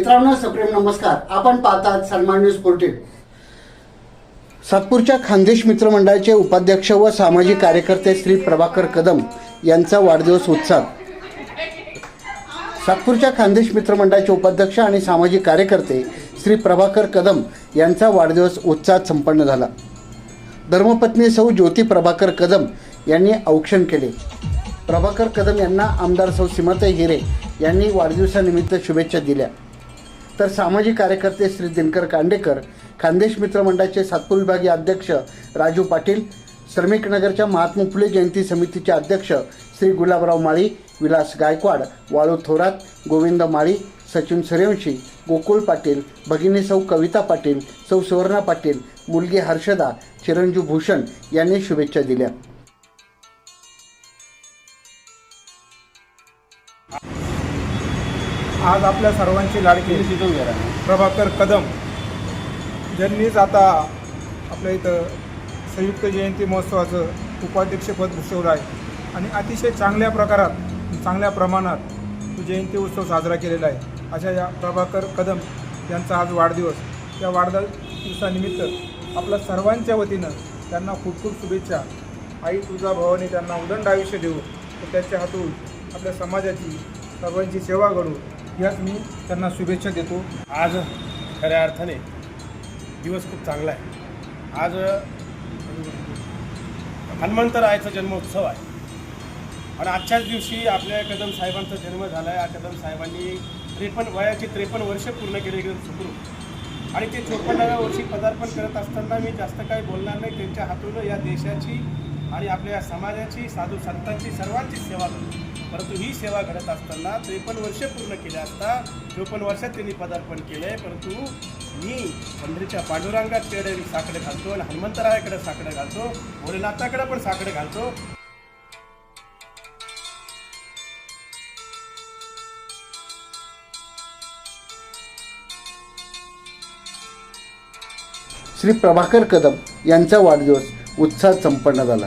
मित्रांनो सप्रेम नमस्कार. आपण पाहतात सन्मान न्यूज फोर्टीन सातपूरच्या खानदेश मित्रमंडळाचे उपाध्यक्ष व सामाजिक कार्यकर्ते श्री प्रभाकर कदम यांचा वाढदिवस उत्साह. सातपूरच्या खानदेश मित्रमंडळाचे उपाध्यक्ष आणि सामाजिक कार्यकर्ते श्री प्रभाकर कदम यांचा वाढदिवस उत्साहात संपन्न झाला. धर्मपत्नी सौ ज्योती प्रभाकर कदम यांनी औक्षण केले. प्रभाकर कदम यांना आमदार सौ सीमाताई हिरे यांनी वाढदिवसानिमित्त शुभेच्छा दिल्या. तर सामाजिक कार्यकर्ते श्री दिनकर कांडेकर खानदेश मित्र मंडळाचे सातपूर विभागीय अध्यक्ष राजू पाटील श्रमिक नगरच्या महात्मा फुले जयंती समितीचे अध्यक्ष श्री गुलाबराव माळी विलास गायकवाड वाळू थोरात गोविंद माळी सचिन सूर्यवंशी गोकुळ पाटील भगिनी सौ कविता पाटील सौ सुवर्णा पाटील मुलगी हर्षदा चिरंजीव भूषण यांनी शुभेच्छा दिल्या. आज आपल्या सर्वांची लाडकी प्रभाकर कदम ज्यांनीच आता आपल्या इथं संयुक्त जयंती महोत्सवाचं उपाध्यक्षपद भूषवलं आहे. आणि अतिशय चांगल्या प्रकारात चांगल्या प्रमाणात तो जयंती उत्सव साजरा केलेला आहे. अशा या प्रभाकर कदम यांचा आज वाढदिवस. या दिवसानिमित्त आपल्या सर्वांच्या वतीनं त्यांना खूप खूप शुभेच्छा. आई तुझा भावाने त्यांना उदंड आयुष्य देऊ तर त्याच्या हातून आपल्या समाजाची सर्वांची सेवा करून याच मी त्यांना शुभेच्छा देतो. आज खऱ्या अर्थाने दिवस खूप चांगला आहे. आज हनुमंतरायाचा जन्मोत्सव आहे. आणि आजच्याच दिवशी आपल्या कदम साहेबांचा जन्म झाला आहे कदम साहेबांनी त्रेपन्न वयाची त्रेपन्न वर्ष पूर्ण केली एकदम सुखरूप. आणि ते चोपन्नाव्या वर्षी पदार्पण करत असताना मी जास्त काही बोलणार नाही. त्यांच्या हातून या देशाची आणि आपल्या या समाजाची साधू संतांची सर्वांची सेवा करतो. परंतु ही सेवा घडत असताना त्रेपन्न वर्ष पूर्ण केले असता चोपन्न वर्षात त्यांनी पदार्पण केले परंतु मी पंढरीच्या पांडुरंगाकडे साकडं घालतो आणि हनुमंतरायाकडे साकडं घालतो. भोलेनाथाकडे पण साकडं घालतो. श्री प्रभाकर कदम यांचा वाढदिवस उत्साहात संपन्न झाला.